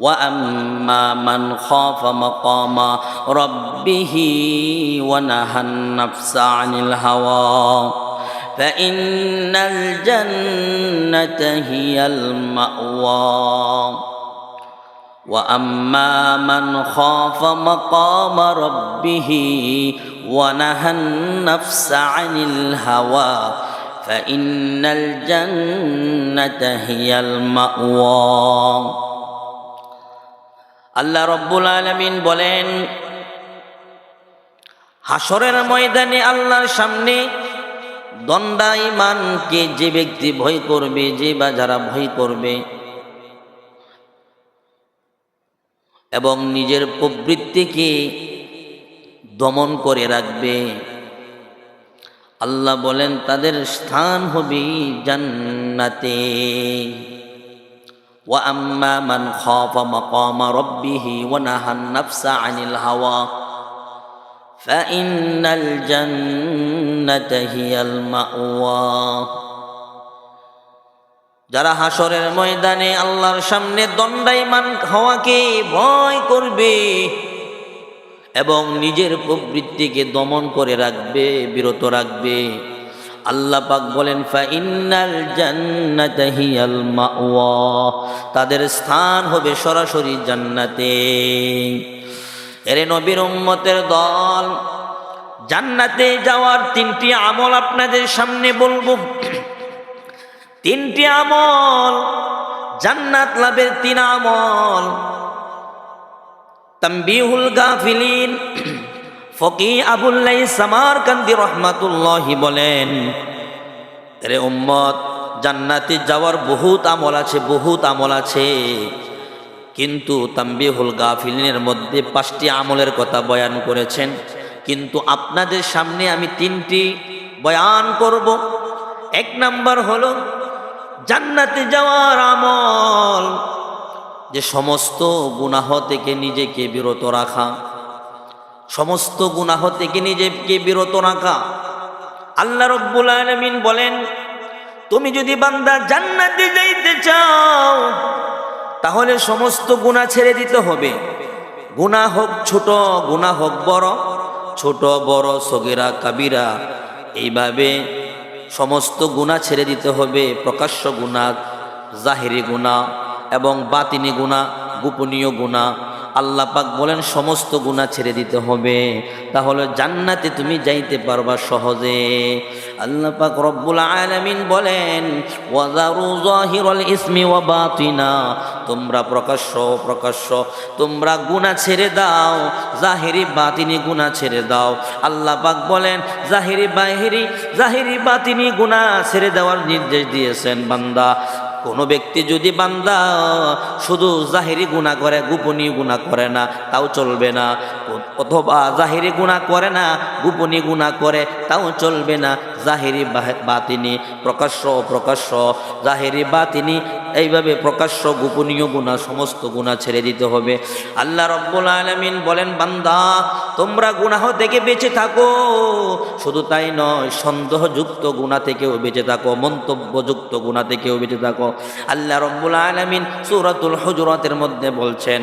وأما من خاف مقام ربه ونهى النفس عن الهوى فإن الجنة هي المأوى. وأما من خاف مقام ربه ونهى النفس عن الهوى فإن الجنة هي المأوى. আল্লাহ রব্বুল আলমিন বলেন হাসরের ময়দানে আল্লাহর সামনে দণ্ডাইমানকে যে ব্যক্তি ভয় করবে, যে বা যারা ভয় করবে এবং নিজের প্রবৃত্তিকে দমন করে রাখবে, আল্লাহ বলেন, তাদের স্থান হবে জান্নাতে। واما من خاف مقام ربه ونهى النفس عن الهوى فان الجنه هي الماوى যারা হাসরের ময়দানে আল্লাহর সামনে দণ্ডায়মান হওয়াকে ভয় করবে এবং নিজের প্রবৃত্তিকে দমন করে রাখবে বিরত রাখবে আল্লাহ পাক বলেন ফাইনাল জান্নাতা হিয়াল মাওয়া। তাদের স্থান হবে সরাসরি জান্নাতে। এরে নবীর উম্মতের দল। জান্নাতে যাওয়ার তিনটি আমল আপনাদের সামনে বলব। তিনটি আমল, জান্নাত লাভের তিন আমল। তাম্বিহুল গাফিলিন ফকি আবুল্লাই সামার কান্দি রহমাতুল্লাহি বলেন রে উম্মত, জান্নাতে যাওয়ার বহুত আমল আছে, বহুত আমল আছে। কিন্তু তাম্বিহুল গাফিলিনের মধ্যে পাঁচটি আমলের কথা বয়ান করেছেন। কিন্তু আপনাদের সামনে আমি তিনটি বয়ান করব। এক নাম্বার হলো, জান্নাতে যাওয়ার আমল, যে সমস্ত গুনাহ থেকে নিজেকে বিরত রাখা। সমস্ত গুনাহ থেকে নিজেকে বিরত রাখা। আল্লাহ রব্বুল আলমিন বলেন, তুমি যদি বান্দা জান্নাতে যাইতে চাও, তাহলে সমস্ত গুণা ছেড়ে দিতে হবে। গুণা হোক ছোট গুণা হোক বড়, ছোট, বড়, সগেরা, কাবিরা, এইভাবে সমস্ত গুণা ছেড়ে দিতে হবে। প্রকাশ্য গুণা জাহিরি গুণা এবং বাতিনি গুণা গোপনীয় গুণা আল্লাহ পাক বলেন, সমস্ত গুণা ছেড়ে দিতে হবে। তাহলে জান্নাতে তুমি যাইতে পারবা সহজে। আল্লাহ পাক রব্বুল আলামিন বলেন ওয়াজারু জাহিরুল ইসমি ওয়া বাতিনা। তোমরা প্রকাশ্য প্রকাশ্য তোমরা গুনাহ ছেড়ে দাও, জাহিরি বাতিনি গুনাহ ছেড়ে দাও। আল্লাহ পাক বলেন, জাহিরি বাহিরি, জাহিরি বাতিনি গুনাহ ছেড়ে দেওয়ার নির্দেশ দিয়েছেন বান্দা। কোনো ব্যক্তি যদি বান্দা শুধু জাহিরি গুণা করে গোপনী গুণা করে না, তাও চলবে না। অথবা জাহিরি গুণা করে না গোপনী গুণা করে, তাও চলবে না। জাহিরি বাতিনি, প্রকাশ্য প্রকাশ্য। জাহিরি, বাতিনি, এইভাবে প্রকাশ্য, গোপনীয় গুণা, সমস্ত গুণা ছেড়ে দিতে হবে। আল্লাহ রব্বুল আলমিন বলেন, বান্দা, তোমরা গুনাহ থেকে বেঁচে থাকো। শুধু তাই নয়, সন্দেহযুক্ত গুণা থেকেও বেঁচে থাকো, মন্তব্যযুক্ত গুণা থেকেও বেঁচে থাকো। আল্লাহ রব্বুল আলমিন সুরাতুল হজরতের মধ্যে বলছেন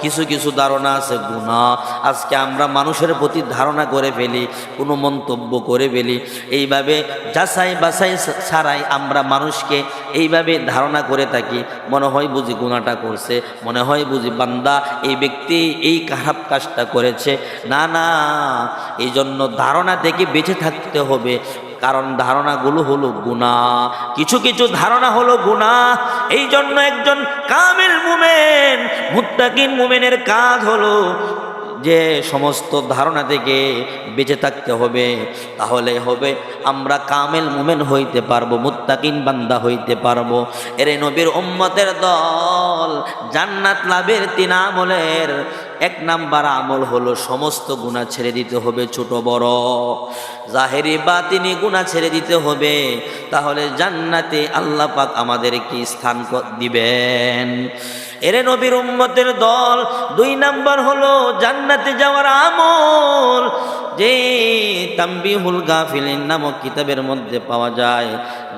কিছু কিছু ধারণা আছে, গুণা। আজকে আমরা মানুষের প্রতি ধারণা করে ফেলি, কোনো মন্তব্য করে ফেলি। এইভাবে যাচাই বাছাই ছাড়াই আমরা মানুষকে এইভাবে ধারণা করে থাকি। মনে হয় বুঝি গুণাটা করছে, মনে হয় বুঝি বান্দা এই ব্যক্তি এই খারাপ কাজটা করেছে। না না এই জন্য ধারণা থেকে বেঁচে থাকতে হবে। কারণ ধারণাগুলো হলো গুণা। কিছু কিছু ধারণা হলো গুণা। এই জন্য একজন কামিল মুমেন, মুত্তাকিন মুমেনের কাজ হলো যে সমস্ত ধারণা থেকে বেঁচে থাকতে হবে। তাহলে হবে আমরা কামেল মুমেন হইতে পারব, মুত্তাকিন বান্দা হইতে পারব। এর নবীর উম্মতের দল জান্নাত লাভের তিন আমলের এক নাম্বার আমল হলো সমস্ত গুণা ছেড়ে দিতে হবে ছোট বড়। জাহেরি বা তিনি গুণা ছেড়ে দিতে হবে, তাহলে জান্নাতে আল্লাহ পাক আমাদেরকে স্থান দিবেন। এরে নবীর উম্মতের দল, দুই নাম্বার হলো জান্নাতে যাওয়ার আমল, যে তাম্বিহুল গাফিলিন নামক কিতাবের মধ্যে পাওয়া যায়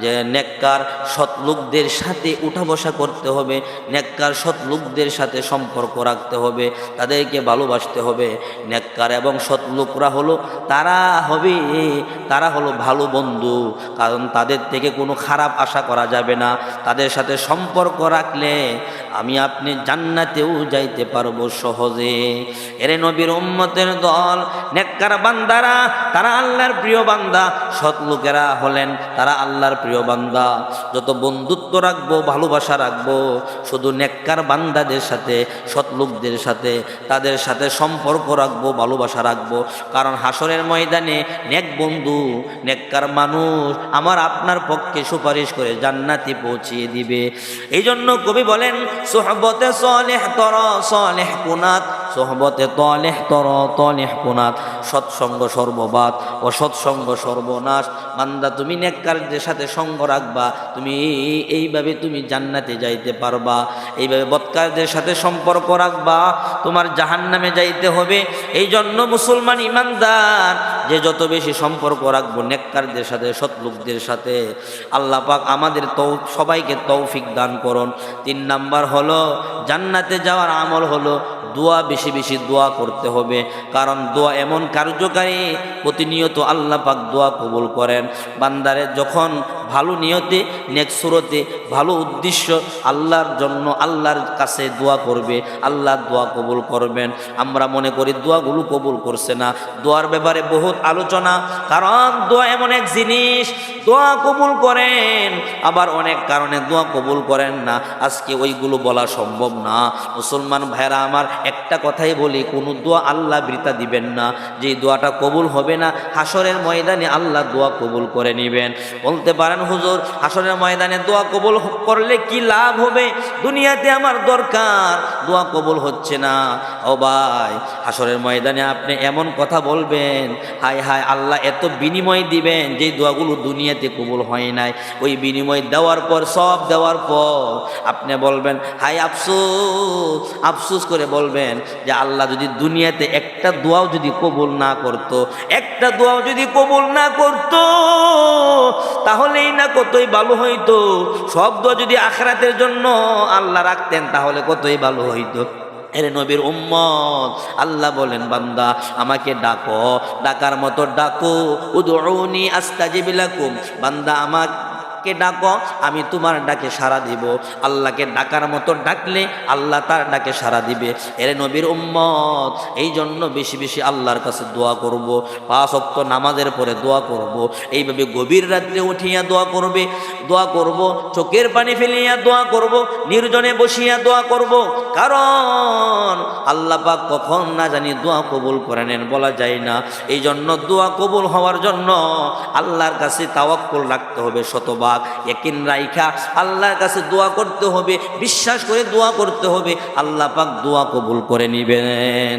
যে নেককার সৎ লোকদের সাথে উঠা বসা করতে হবে, নেককার সৎ লোকদের সাথে সম্পর্ক রাখতে হবে, তাদেরকে ভালোবাসতে হবে। নেককার এবং সৎ লোকরা হলো তারা হবে, তারা হলো ভালো বন্ধু, কারণ তাদের থেকে কোনো খারাপ আশা করা যাবে না। তাদের সাথে সম্পর্ক রাখলে আমি আপনি জান্নাতেও যাইতে পারব সহজে। এরে নবীর উম্মতের দল, নেককার বান্দারা, তারা আল্লাহর প্রিয় বান্দা, সৎ লোকেরা হলেন তারা আল্লাহর প্রিয় বান্দা। যত বন্ধুত্ব রাখব, ভালোবাসা রাখব, শুধু নেককার বান্দাদের সাথে, সৎ লোকদের সাথে, তাদের সাথে সম্পর্ক রাখব, ভালোবাসা রাখব। কারণ হাসরের ময়দানে নেক বন্ধু, নেককার মানুষ আমার আপনার পক্ষে সুপারিশ করে জান্নাতি পৌঁছিয়ে দিবে। এই জন্য কবি বলেন সোহবতে সলেহ তর, সলেহ কুনাত। সোহবতে তলেহ তর, তলেহ কুনাত। সৎসঙ্গ সর্ববাদ ও সৎসঙ্গ সর্বনাশ। বান্দা, তুমি নেককারদের সাথে সঙ্গ রাখবা। তুমি এইভাবে তুমি জান্নাতে যাইতে পারবা। এইভাবে বৎকারদের সাথে সম্পর্ক রাখবা। তোমার জাহান্নামে যাইতে হবে। এই জন্য মুসলমান ইমানদার যে যত বেশি সম্পর্ক রাখব, নেককারদের সাথে, সৎলোকদের সাথে, আল্লাহ পাক আমাদের তৌ, সবাইকে তৌফিক দান করুন। তিন নাম্বার হলো, জান্নাতে যাওয়ার আমল হলো, দোয়া বেশি বেশি দোয়া করতে হবে। কারণ দোয়া এমন কার্যকারী, প্রতিনিয়ত আল্লাহ পাক দোয়া কবুল করেন। বান্দারে যখন ভালো নিয়তে নেক্সুরতে ভালো উদ্দেশ্য আল্লাহর জন্য আল্লাহর কাছে দোয়া করবে, আল্লাহ দোয়া কবুল করবেন। আমরা মনে করি দোয়াগুলো কবুল করছে না। দোয়ার ব্যাপারে বহুত আলোচনা, কারণ দোয়া এমন এক জিনিস, দোয়া কবুল করেন, আবার অনেক কারণে দোয়া কবুল করেন না। আজকে ওইগুলো বলা সম্ভব না। মুসলমান ভাইরা আমার একটা কথাই বলি, কোনো দোয়া আল্লাহ বৃতা দিবেন না। যে দোয়াটা কবুল হবে না হাসরের ময়দানে আল্লাহ দোয়া কবুল করে নেবেন। বলতে পারেন হুজুর, হাসরের ময়দানে দোয়া কবুল করলে কি লাভ হবে? দুনিয়াতে আমার দরকার। দোয়া কবুল হচ্ছে না। ও ভাই, হাসরের ময়দানে আপনি এমন কথা বলবেন, হায় হায়, আল্লাহ এত বিনিময় দিবেন যে দোয়াগুলো দুনিয়াতে কবুল হয় নাই। ওই বিনিময় দেওয়ার পর, সব দেওয়ার পর আপনি বলবেন, হায়, আফসোস। আফসোস করে বলবেন যে আল্লাহ যদি দুনিয়াতে একটা দোয়াও যদি কবুল না করতো, একটা দোয়াও যদি কবুল না করতো, তাহলেই না কতই ভালো হইতো? শব্দ যদি আখরাতের জন্য আল্লাহ রাখতেন, তাহলে কতই ভালো হইতো? এরে নবীর উম্মত, আল্লাহ বলেন, বান্দা, আমাকে ডাকো। ডাকার মতো ডাকো। উদৌনি আস্তাজিবিলাকুম বান্দা বান্দা আমাকে ডাকো, আমি তোমার ডাকে সাড়া দিব। আল্লাহকে ডাকার মতো ডাকলে আল্লাহ তার ডাকে সাড়া দিবে। এরে নবীর উম্মত এই জন্য বেশি বেশি আল্লাহর কাছে দোয়া করব। পাঁচ অক্ত নামাজের পরে দোয়া করব। এইভাবে গভীর রাত্রে উঠিয়া দোয়া করবে। দোয়া করব, চোখের পানি ফেলিয়া দোয়া করব, নির্জনে বসিয়া দোয়া করব। কারণ আল্লাহ পাক কখন না জানি দোয়া কবুল করে নেন বলা যায় না। এই জন্য দোয়া কবুল হওয়ার জন্য আল্লাহর কাছে তাওয়াক্কুল রাখতে হবে শতবার। পাক একিন রাইখা, আল্লাহর কাছে দোয়া করতে হবে, বিশ্বাস করে দোয়া করতে হবে, আল্লাহ পাক দোয়া কবুল করে নিবেন।